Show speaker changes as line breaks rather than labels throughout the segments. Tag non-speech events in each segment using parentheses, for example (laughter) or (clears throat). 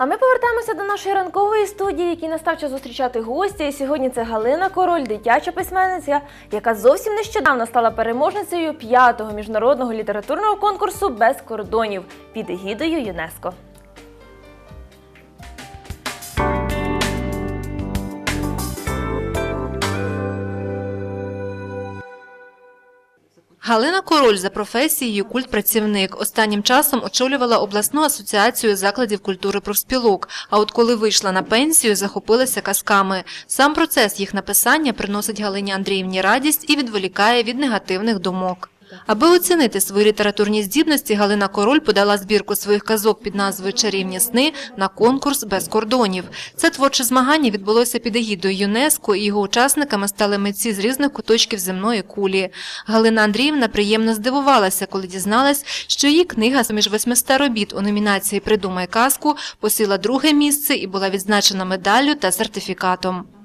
А ми повертаємося до нашої ранкової студії, якій настав час зустрічати гостя. І сьогодні це Галина Король, дитяча письменниця, яка зовсім нещодавно стала переможницею п'ятого міжнародного літературного конкурсу без кордонів під егідою ЮНЕСКО.
Галина Король за професією культпрацівник. Останнім часом очолювала обласну асоціацію закладів культури профспілок. А от коли вийшла на пенсію, захопилася казками. Сам процес їх написання приносить Галині Андріївні радість і відволікає від негативних думок. Аби оцінити свої літературні здібності, Галина Король подала збірку своїх казок під назвою Чарівні сни на конкурс без кордонів. Це творче змагання відбулося під егідою ЮНЕСКО, і його учасниками стали митці з різних куточків земної кулі. Галина Андріївна приємно здивувалася, коли дізналась, що її книга з між 800 робіт у номінації Придумай казку посіла друге місце і була відзначена медаллю та сертифікатом.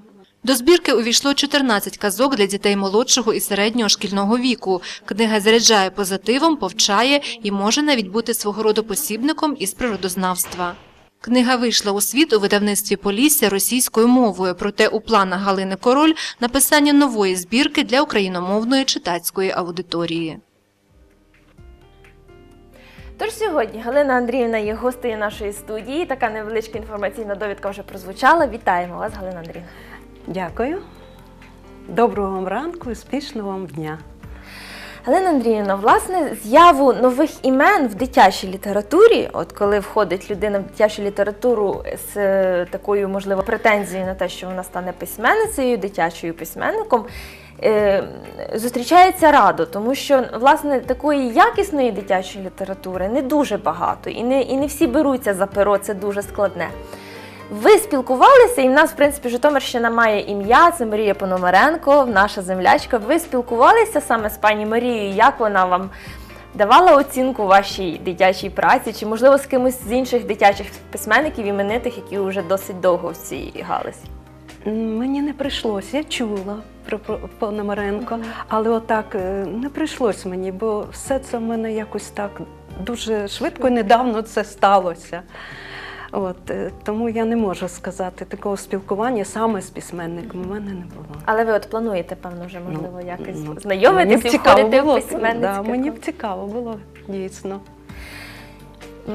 До збірки увійшло 14 казок для дітей молодшого і середнього шкільного віку. Книга заряджає позитивом, повчає і може навіть бути свого роду посібником із природознавства. Книга вийшла у світ у видавництві Полісся російською мовою, проте у планах Галини Король написання нової збірки для україномовної читацької аудиторії.
Тож сьогодні Галина Андріївна є гостею нашої студії. Така невеличка інформаційна довідка вже прозвучала. Вітаємо вас, Галина Андріївна.
Дякую. Доброго вам ранку і успішного вам дня.
Галина Андріївна, власне, з'яву нових імен в дитячій літературі, от коли входить людина в дитячу літературу з е, такою, можливо, претензією на те, що вона стане письменницею, дитячою письменником, е, зустрічається радо, тому що власне такої якісної дитячої літератури не дуже багато, і не, і не всі беруться за перо, це дуже складне. Ви спілкувалися, і в нас, в принципі, Житомирщина має ім'я, це Марія Пономаренко, наша землячка. Ви спілкувалися саме з пані Марією, як вона вам давала оцінку вашій дитячій праці, чи, можливо, з кимось з інших дитячих письменників, іменитих, які вже досить довго в цій галузі?
Мені не прийшлося, я чула про Пономаренко, але отак е, не прийшлось мені, бо все це в мене якось так дуже швидко і недавно це сталося. От, е, тому я не можу сказати такого спілкування саме з письменником. У мене не було.
Але ви от плануєте, певно, вже можливо
Ну,
якось
ну, мені
знайомитися і входити в письменницьке.
да, мені б цікаво було дійсно.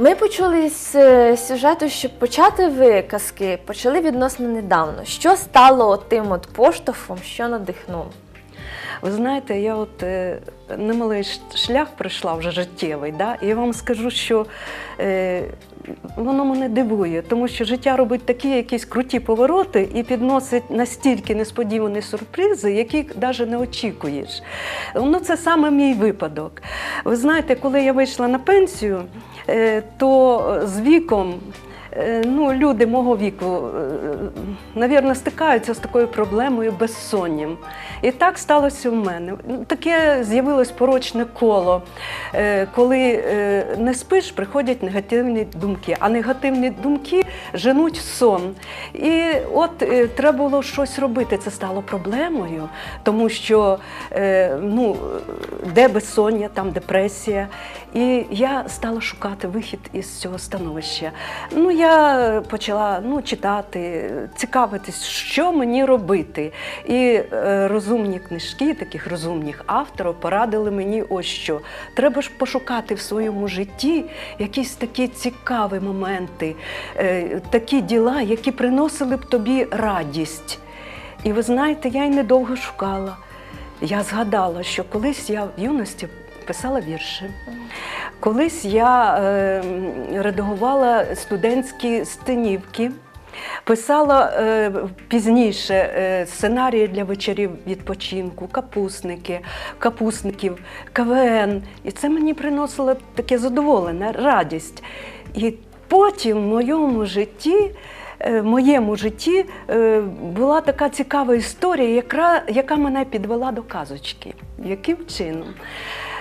Ми почули з е, сюжету, що почати ви казки почали відносно недавно. Що стало тим от поштовхом, що надихнуло?
Ви знаєте, я от е, немалий шлях пройшла вже життєвий, да? і я вам скажу, що е, воно мене дивує, тому що життя робить такі якісь круті повороти і підносить настільки несподівані сюрпризи, які навіть не очікуєш. Ну, це саме мій випадок. Ви знаєте, коли я вийшла на пенсію, е, то з віком. Е, Ну, люди мого віку, навірно, стикаються з такою проблемою безсонням. І так сталося в мене. Ну, Таке з'явилось порочне коло. Е, Коли е, не спиш, приходять негативні думки, а негативні думки женуть сон. І от е, треба було щось робити. Це стало проблемою, тому що е, ну, де безсоння, там депресія. І я стала шукати вихід із цього становища. Ну, я почала ну, читати, цікавитись, що мені робити. І е, розумні книжки, таких розумних авторів, порадили мені ось що. Треба ж пошукати в своєму житті якісь такі цікаві моменти, е, такі діла, які приносили б тобі радість. І ви знаєте, я й недовго шукала. Я згадала, що колись я в юності писала вірші. Колись я е, редагувала студентські стенівки, писала е, пізніше е, сценарії для вечорів відпочинку, капусники, капусників, КВН. І це мені приносило таке задоволення, радість. І потім в моєму житті. е, В моєму житті е, була така цікава історія, яка, яка мене підвела до казочки. Яким чином?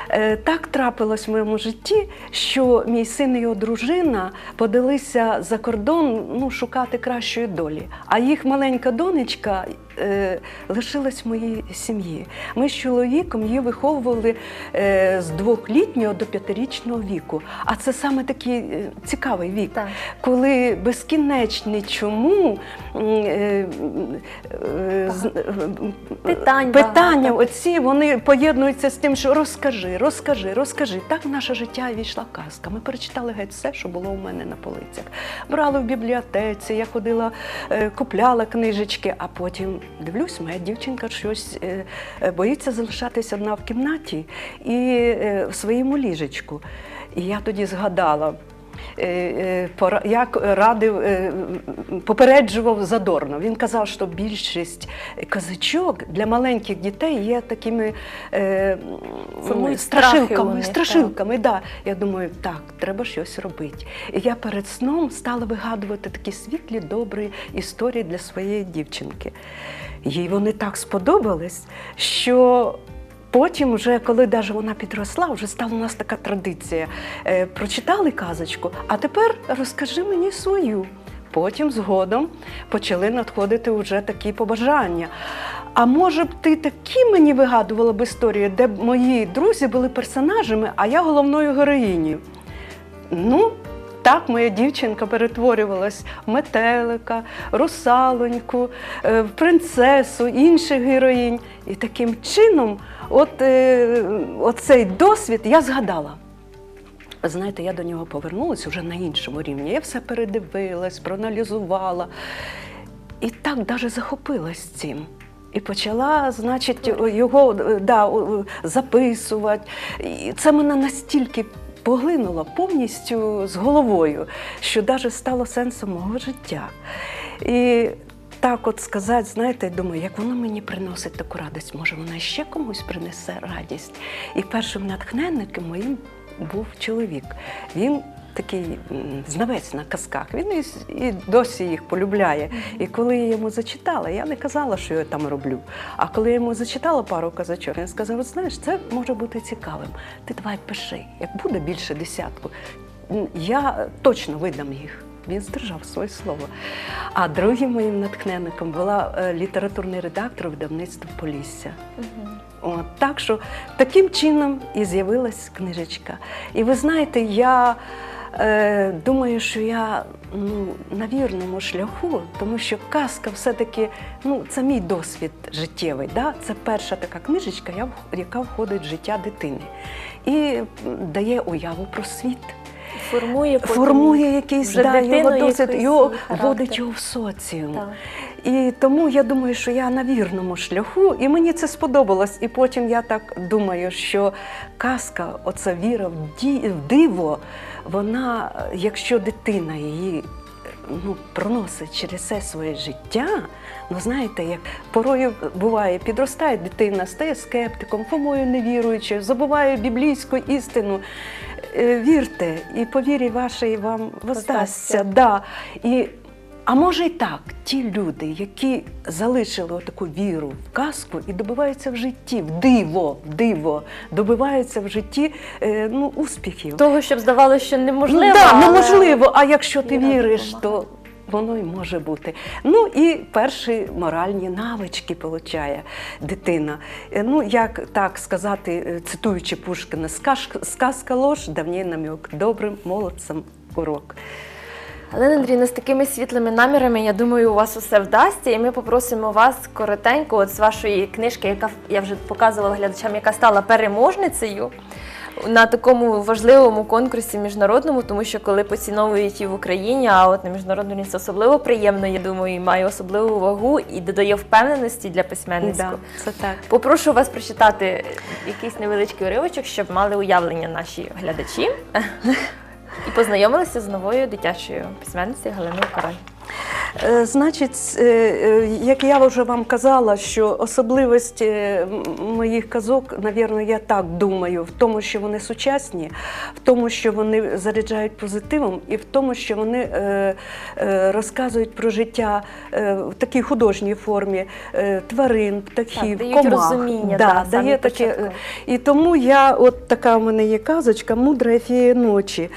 Е, Так трапилось в моєму житті, що мій син і його дружина подалися за кордон ну, шукати кращої долі. А їх маленька донечка е, лишилась в моїй сім'ї. Ми з чоловіком її виховували е, з двохлітнього до п'ятирічного віку. А це саме такий е, цікавий вік,
Так.
коли безкінечні чому е, е, е,
Питань
питання
багато.
оці вони поєднуються з тим, що розкажи, розкажи, розкажи. Так в наше життя війшла казка. Ми перечитали геть все, що було у мене на полицях. Брали в бібліотеці, я ходила, е, купляла книжечки, а потім дивлюсь, моя дівчинка щось е, е, боїться залишатися одна в кімнаті і е, в своєму ліжечку. І я тоді згадала. Е, е, Як радив, е, попереджував задорно. Він казав, що більшість казачок для маленьких дітей є такими е,
страхи
страшилками.
них,
страшилками да. Я думаю, так, треба щось робити. І я перед сном стала вигадувати такі світлі, добрі історії для своєї дівчинки. Їй вони так сподобались, що Потім, вже коли даже вона підросла, вже стала у нас така традиція. Е, прочитали казочку, а тепер розкажи мені свою. Потім згодом почали надходити вже такі побажання. А може б ти такі мені вигадувала б історії, де б мої друзі були персонажами, а я головною героїнею? Ну, так моя дівчинка перетворювалась в метелика, русалоньку, е, в принцесу, інших героїнь. І таким чином, от, е, оцей досвід я згадала. Знаєте, я до нього повернулася вже на іншому рівні. Я все передивилась, проаналізувала. І так навіть захопилась цим. І почала, значить, його е, да, записувати. І це мене настільки поглинуло повністю з головою, що навіть стало сенсом мого життя. І так от сказати, знаєте, думаю, як воно мені приносить таку радість, може вона ще комусь принесе радість. І першим натхненником моїм був чоловік. Він такий знавець на казках. Він і, і досі їх полюбляє. І коли я йому зачитала, я не казала, що я там роблю. А коли я йому зачитала пару казачок, він сказав: «От знаєш, це може бути цікавим. Ти давай пиши. Як буде більше десятку, я точно видам їх. Він здержав своє слово. А другим моїм натхненником була е, літературний редактор видавництва Полісся. От, так що таким чином і з'явилась книжечка. І ви знаєте, я е, думаю, що я ну, на вірному шляху, тому що казка все-таки ну, це мій досвід життєвий. Да? Це перша така книжечка, яка входить в життя дитини і дає уяву про світ.
Формує потім
Формує якийсь
вже
да, його досвід, його вводить його в соціум.
Так.
І тому я думаю, що я на вірному шляху, і мені це сподобалось. І потім я так думаю, що казка, оця віра в, ді- в диво, вона, якщо дитина її ну, проносить через все своє життя, ну знаєте, як порою буває, підростає дитина, стає скептиком, помою невіруючою, забуває біблійську істину. Е, Вірте, і по вірі вашій вам воздасться. Да. І а може і так, ті люди, які залишили таку віру в казку і добиваються в житті, в диво, в диво, добиваються в житті е, ну, успіхів.
Того, щоб здавалося, що неможливо.
ну, да,
але
неможливо, а якщо ти віриш, то воно й може бути. Ну і перші моральні навички получає дитина. Е, Ну, як так сказати, е, цитуючи Пушкіна, «Скаш- сказка ложь, давній намек, добрим молодцям урок.
Галина Андрійовна, з такими світлими намірами, я думаю, у вас усе вдасться, і ми попросимо вас коротенько, от з вашої книжки, яка я вже показувала глядачам, яка стала переможницею на такому важливому конкурсі міжнародному, тому що коли поціновують і в Україні, а от на міжнародному це особливо приємно, я думаю, і має особливу вагу і додає впевненості для письменництва.
Да, це так.
Попрошу вас прочитати якийсь невеличкий уривочок, щоб мали уявлення наші глядачі (laughs) і познайомилися з новою дитячою письменницею Галиною Король.
Е, Значить, е, е, як я вже вам казала, що особливість е, м- моїх казок, навірно, я так думаю, в тому, що вони сучасні, в тому, що вони заряджають позитивом, і в тому, що вони е, е, розказують про життя е, в такій художній формі е, тварин, птахів,
Так, дають
комах.
розуміння,
да,
да, саме
дає таке.
початку.
е, І тому я, от така в мене є казочка «Мудра фея ночі».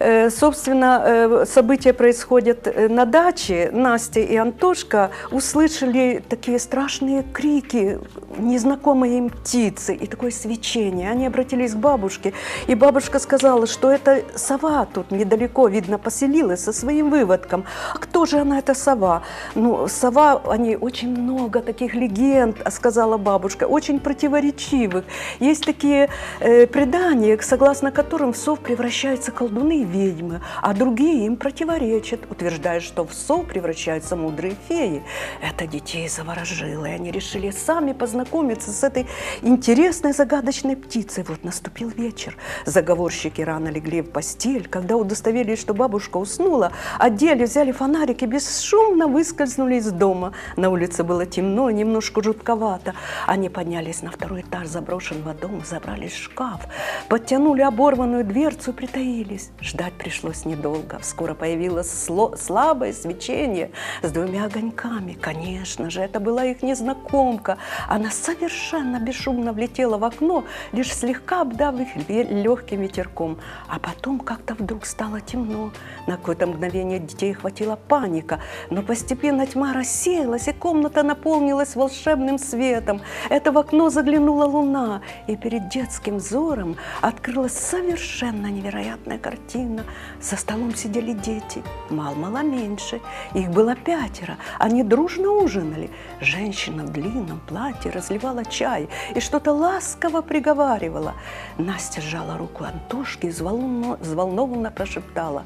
Э, Собственно, э, события происходят э, на Даче, Настя и Антошка услышали такие страшные крики незнакомой им птицы и такое свечение. Они обратились к бабушке, и бабушка сказала, что это сова тут недалеко, видно, поселилась со своим выводком. А кто же она, эта сова? Ну, сова, они очень много таких легенд, сказала бабушка, очень противоречивых. Есть такие э, предания, согласно которым в сов превращаются колдуны и ведьмы, а другие им противоречат, утверждая, что в сов превращаются мудрые феи. Это детей заворожило, и они решили сами познакомиться с этой интересной загадочной птицей. Вот наступил вечер. Заговорщики рано легли в постель. Когда удостоверились, что бабушка уснула, одели, взяли фонарики, бесшумно выскользнули из дома. На улице было темно, немножко жутковато. Они поднялись на второй этаж заброшенного дома, забрались в шкаф, подтянули оборванную дверцу и притаились. Ждать пришлось недолго. Скоро появилось сло- слабое свечение с двумя огоньками. Конечно же, это была их незнакомка. Она совершенно бесшумно влетела в окно, лишь слегка обдав их легким ветерком. А потом как-то вдруг стало темно. На какое-то мгновение детей охватила паника, но постепенно тьма рассеялась, и комната наполнилась волшебным светом. Это в окно заглянула луна, и перед детским взором открылась совершенно невероятная картина. За столом сидели дети, мало-мало меньше. Их было пятеро. Они дружно ужинали. Женщина в длинном платье разливала чай и что-то ласково приговаривала. Настя сжала руку Антошки и взволнованно прошептала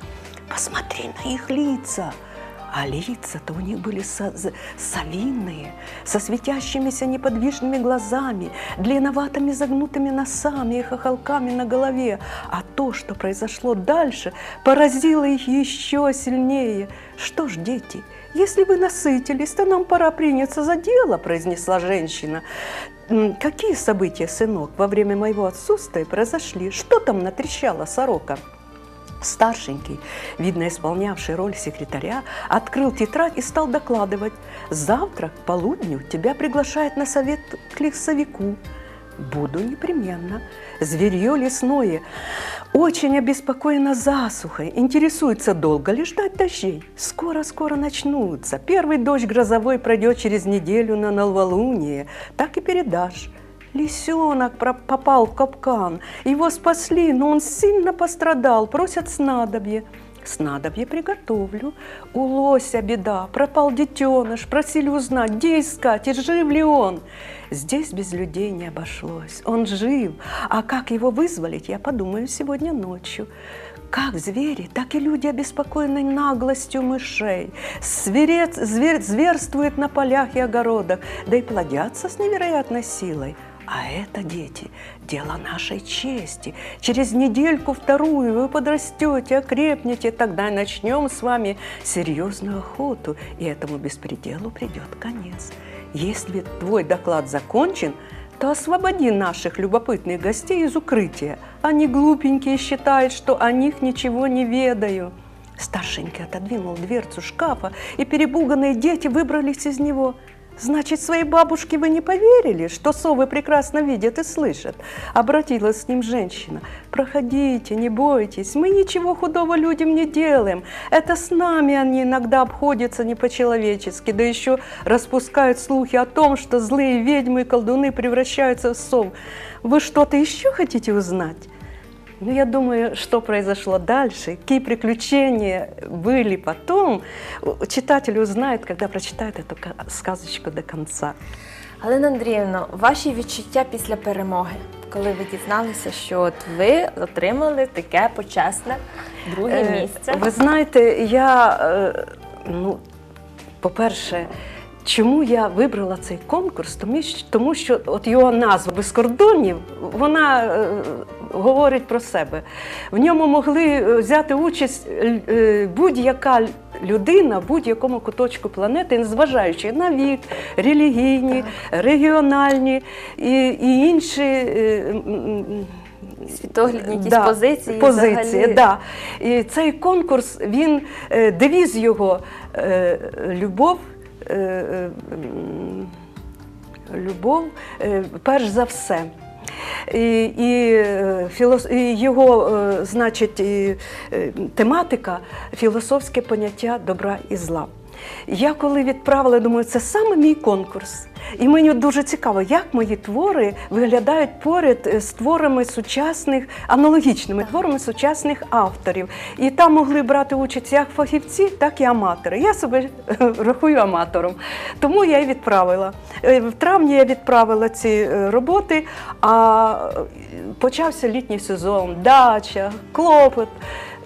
«Посмотри на их лица!» А лица-то у них были со- совиные, со светящимися неподвижными глазами, длинноватыми загнутыми носами и хохолками на голове. А то, что произошло дальше, поразило их еще сильнее. «Что ж, дети, если вы насытились, то нам пора приняться за дело», произнесла женщина. «М, «Какие события, сынок, во время моего отсутствия произошли? Что там натрещала сорока?» Старшенький, видно исполнявший роль секретаря, открыл тетрадь и стал докладывать. «Завтра к полудню тебя приглашает на совет к лесовику. Буду непременно. Зверье лесное очень обеспокоено засухой, интересуется, долго ли ждать дождей. Скоро-скоро начнутся. Первый дождь грозовой пройдет через неделю на новолуние. Так и передашь. Лисенок попал в капкан. Его спасли, но он сильно пострадал. Просят снадобье. Снадобье приготовлю. У лося беда, пропал детеныш. Просили узнать, где искать и жив ли он. Здесь без людей не обошлось. Он жив. А как его вызволить, я подумаю сегодня ночью. Как звери, так и люди, обеспокоенные наглостью мышей. Зверец, зверь, зверствует на полях и огородах, да и плодятся с невероятной силой. А это, дети, дело нашей чести. Через недельку-вторую вы подрастете, окрепнете, тогда начнем с вами серьезную охоту, и этому беспределу придет конец. Если твой доклад закончен, то освободи наших любопытных гостей из укрытия. Они глупенькие считают, что о них ничего не ведаю. Старшенький отодвинул дверцу шкафа, и перепуганные дети выбрались из него. «Значит, своей бабушке вы не поверили, что совы прекрасно видят и слышат?» Обратилась с ним женщина. «Проходите, не бойтесь, мы ничего худого людям не делаем. Это с нами они иногда обходятся не по-человечески, да еще распускают слухи о том, что злые ведьмы и колдуны превращаются в сов. Вы что-то еще хотите узнать?» Ну, я думаю, что произошло дальше, какие приключения были потом, читатель узнает, когда прочитает эту сказочку до конца.
Галина Андріївна, ваші відчуття після перемоги, коли ви дізналися, що от ви отримали таке почесне друге
Е,
місце.
Ви знаєте, я, е, ну, по-перше, чому я вибрала цей конкурс? Тому що, тому що от його назва без кордонів, вона е, говорить про себе. В ньому могли е, взяти участь е, е, будь-яка людина в будь-якому куточку планети, незважаючи на вік, релігійні, регіональні і, і інші.
Світоглядні якісь позиції.
Позиції,
взагалі.
да. І цей конкурс, він девіз його любов. Любов, перш за все. І, і, і його, е, значить, і, е, тематика філософське поняття добра і зла. Я коли відправила, думаю, це саме мій конкурс. І мені дуже цікаво, як мої твори виглядають поряд е, з творами сучасних, аналогічними творами сучасних авторів. І там могли брати участь як фахівці, так і аматори. Я себе е, рахую аматором. Тому я і відправила. Е, В травні я відправила ці роботи, а почався літній сезон, дача, клопот.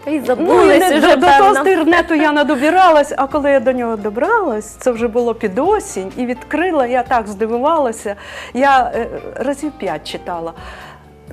І
Ну, забулися
вже,
не- до, того
певно.
стернету я надобиралась, а коли я до нього добралась, це вже було під осінь, і відкрила, я так здивувалася. Я е, разів п'ять читала.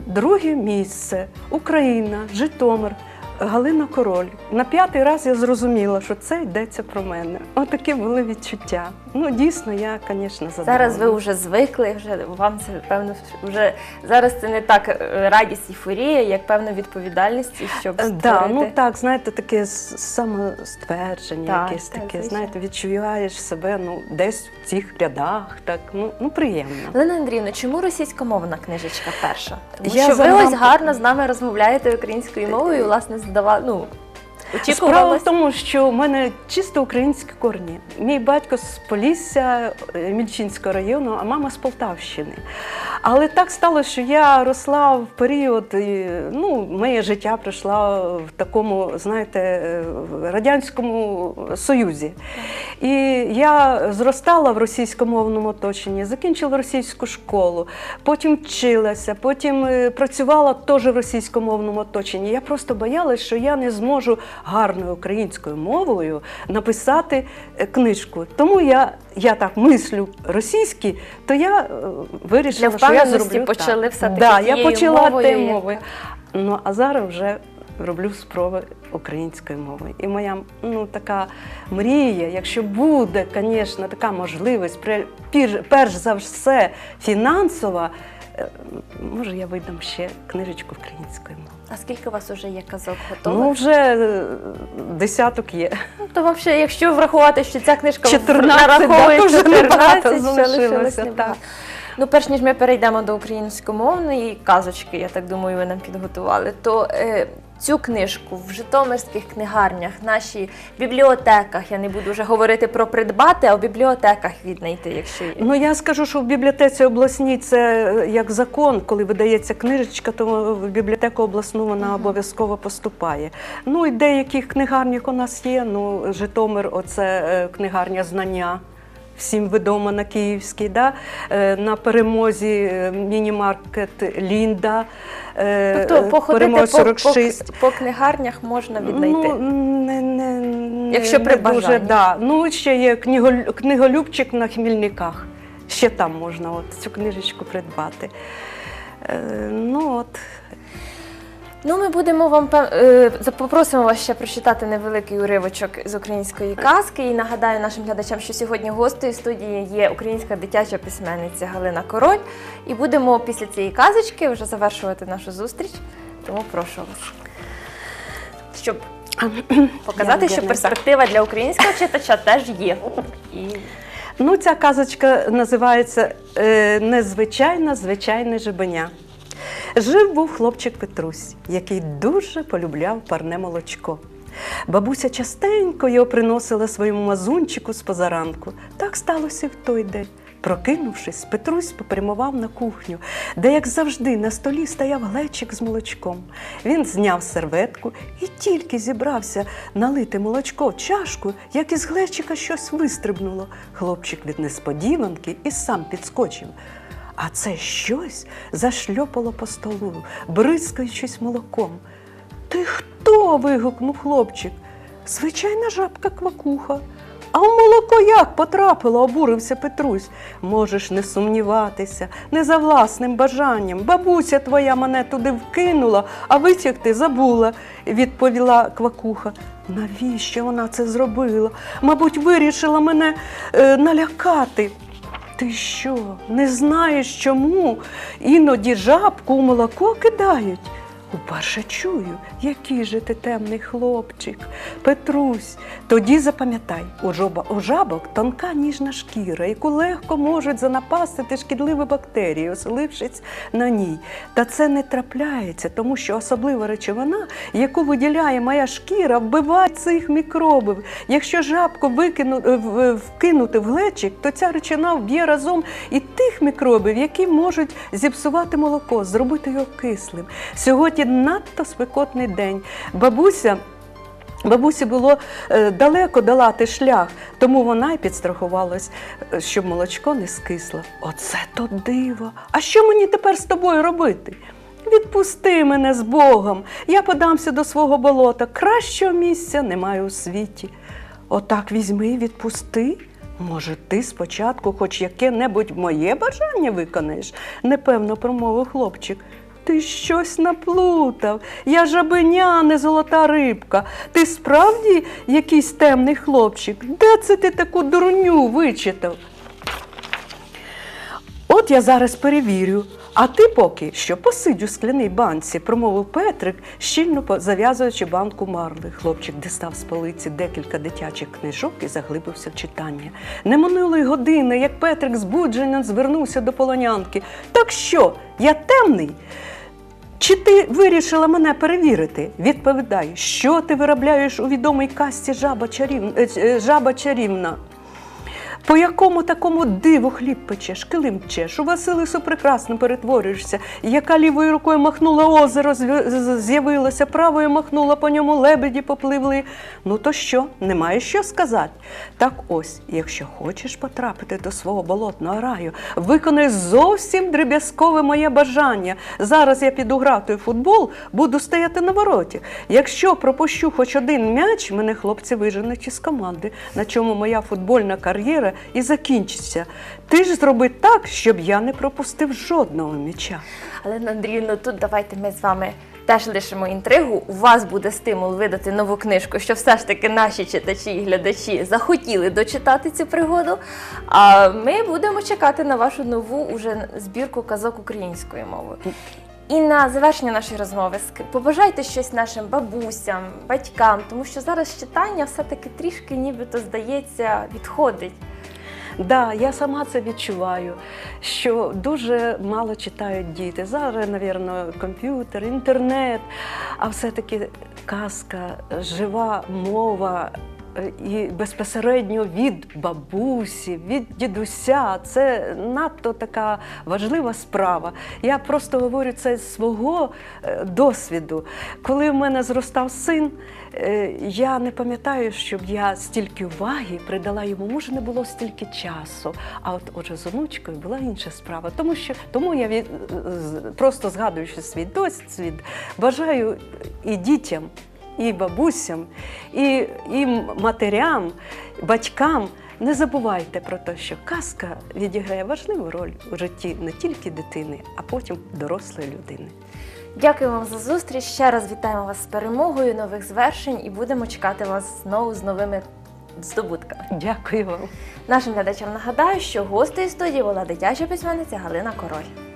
Друге місце Україна, Житомир, Галина Король. На п'ятий раз я зрозуміла, що це йдеться про мене. Отакі були відчуття. Ну, дійсно, я, звісно, задоволена.
Зараз ви вже звикли, вже вам це певно вже зараз це не так е, радість, ейфорія, як певна відповідальність, щоб
Е,
створити.
Да, ну так, знаєте, таке самоствердження,
Так,
якесь
так,
таке,
звичайно.
знаєте, відчуваєш себе ну, десь в цих рядах, так, ну, ну приємно.
Олена Андріївна, чому російськомовна книжечка перша? Тому
Я
що ви ось гарно з нами розмовляєте українською мовою, власне, здавали, ну,
Справа в тому, що в мене чисто українські корні. Мій батько з Полісся е, Мільчинського району, а мама з Полтавщини. Але так сталося, що я росла в період, ну, моє життя пройшло в такому, знаєте, Радянському Союзі. І я зростала в російськомовному оточенні, закінчила російську школу, потім вчилася, потім е, працювала теж в російськомовному оточенні. Я просто боялась, що я не зможу гарною українською мовою написати е, книжку. Тому я, я так мислю російські, то я е, вирішила,
Для
що я зроблю
почали
так.
все-таки
да, я почала
мовою, яка-
мовою. Ну а зараз вже роблю спроби українською мовою. І моя ну, така мрія, якщо буде, звісно, така можливість, перш за все фінансова, може я видам ще книжечку українською мовою.
А скільки у вас вже є казок готових?
Ну, вже е, десяток є.
Ну, то взагалі, якщо врахувати, що ця книжка
14, да,
нараховує
то вже
14,
залишилося, так.
Ну, перш ніж ми перейдемо до українськомовної казочки, я так думаю, ви нам підготували, то е, цю книжку в житомирських книгарнях, нашій бібліотеках, я не буду вже говорити про придбати, а в бібліотеках віднайти, якщо є.
Ну я скажу, що в бібліотеці обласній це е, як закон, коли видається книжечка, то в бібліотеку обласну вона обов'язково поступає. Ну і деяких книгарнях у нас є. Ну, Житомир, оце е, книгарня знання. Всім відомо на Київській, да? Е, на перемозі е, міні-маркет Лінда. е,
Тобто походити по, по,
46.
по книжарнях можна віднайти.
Ну, не, не, не,
Якщо при
не дуже, да. Ну, ще є книголюбчик на Хмільниках. Ще там можна от, цю книжечку придбати. Ну от.
Ну, ми будемо вам е, попросимо вас ще прочитати невеликий уривочок з української казки. І нагадаю нашим глядачам, що сьогодні гостею студії є українська дитяча письменниця Галина Король. І будемо після цієї казочки вже завершувати нашу зустріч. Тому прошу вас. Щоб (clears throat) показати, що перспектива для українського читача теж є. І
Ну, ця казочка називається е, Незвичайна звичайне жебеня. Жив був хлопчик Петрусь, який дуже полюбляв парне молочко. Бабуся частенько його приносила своєму мазунчику з позаранку. Так сталося в той день. Прокинувшись, Петрусь попрямував на кухню, де, як завжди, на столі стояв глечик з молочком. Він зняв серветку і тільки зібрався налити молочко в чашку, як із глечика щось вистрибнуло. Хлопчик від несподіванки і сам підскочив. А це щось зашльопало по столу, бризкаючись молоком. Ти хто? вигукнув хлопчик. Звичайна жабка квакуха. А в молоко як потрапило, обурився Петрусь. Можеш не сумніватися, не за власним бажанням. Бабуся твоя мене туди вкинула, а витягти забула, відповіла квакуха. Навіщо вона це зробила? Мабуть, вирішила мене е, налякати. Ти що, не знаєш чому? Іноді жабку у молоко кидають. Уперше чую, який же ти темний хлопчик, Петрусь. Тоді запам'ятай, у, жоба, у жабок тонка ніжна шкіра, яку легко можуть занапастити шкідливі бактерії, оселившись на ній. Та це не трапляється, тому що особлива речовина, яку виділяє моя шкіра, вбиває цих мікробів. Якщо жабку викину, е, вкинути в глечик, то ця речовина вб'є разом і тих мікробів, які можуть зіпсувати молоко, зробити його кислим. Сьогодні надто спекотний день. Бабуся. Бабусі було е, далеко долати шлях, тому вона й підстрахувалась, е, щоб молочко не скисло. Оце то диво! А що мені тепер з тобою робити? Відпусти мене з Богом, я подамся до свого болота. Кращого місця немає у світі. Отак візьми і відпусти. Може, ти спочатку хоч яке-небудь моє бажання виконаєш? непевно промовив хлопчик. Ти щось наплутав. Я жабеня, не золота рибка. Ти справді якийсь темний хлопчик? Де це ти таку дурню вичитав? От я зараз перевірю. А ти поки що посидь у скляній банці, промовив Петрик, щільно зав'язуючи банку марли. Хлопчик дістав з полиці декілька дитячих книжок і заглибився в читання. Не минулої години, як Петрик збуджено звернувся до полонянки. Так що, я темний? Чи ти вирішила мене перевірити? Відповідай, що ти виробляєш у відомій касті жаба, чарів... е, е, жаба чарівна? По якому такому диву хліб печеш, килим чеш, у Василису прекрасно перетворюєшся, яка лівою рукою махнула озеро, з'явилося, правою махнула по ньому лебеді попливли. Ну то що, немає що сказати? Так ось, якщо хочеш потрапити до свого болотного раю, виконай зовсім дріб'язкове моє бажання. Зараз я піду грати у футбол, буду стояти на вороті. Якщо пропущу хоч один м'яч, мене хлопці виженуть із команди, на чому моя футбольна кар'єра і закінчиться. Ти ж зроби так, щоб я не пропустив жодного м'яча.
Але Андріївно, тут давайте ми з вами теж лишимо інтригу. У вас буде стимул видати нову книжку, що все ж таки наші читачі і глядачі захотіли дочитати цю пригоду. А ми будемо чекати на вашу нову уже збірку казок українською мовою. І на завершення нашої розмови побажайте щось нашим бабусям, батькам, тому що зараз читання все-таки трішки нібито здається відходить.
Да, я сама це відчуваю, що дуже мало читають діти. Зараз, напевно, комп'ютер, інтернет, а все-таки казка, жива мова. е, І безпосередньо від бабусі, від дідуся, це надто така важлива справа. Я просто говорю це з свого е, досвіду. Коли в мене зростав син, я не пам'ятаю, щоб я стільки уваги придала йому. Може, не було стільки часу. А от отже, з онучкою була інша справа. Тому що тому я від, просто згадуючи свій досвід, бажаю і дітям, і бабусям, і, і матерям, батькам. Не забувайте про те, що казка відіграє важливу роль у житті не тільки дитини, а потім дорослої людини.
Дякую вам за зустріч. Ще раз вітаємо вас з перемогою, нових звершень і будемо чекати вас знову з новими здобутками.
Дякую вам.
Нашим глядачам нагадаю, що гостею студії була дитяча письменниця Галина Король.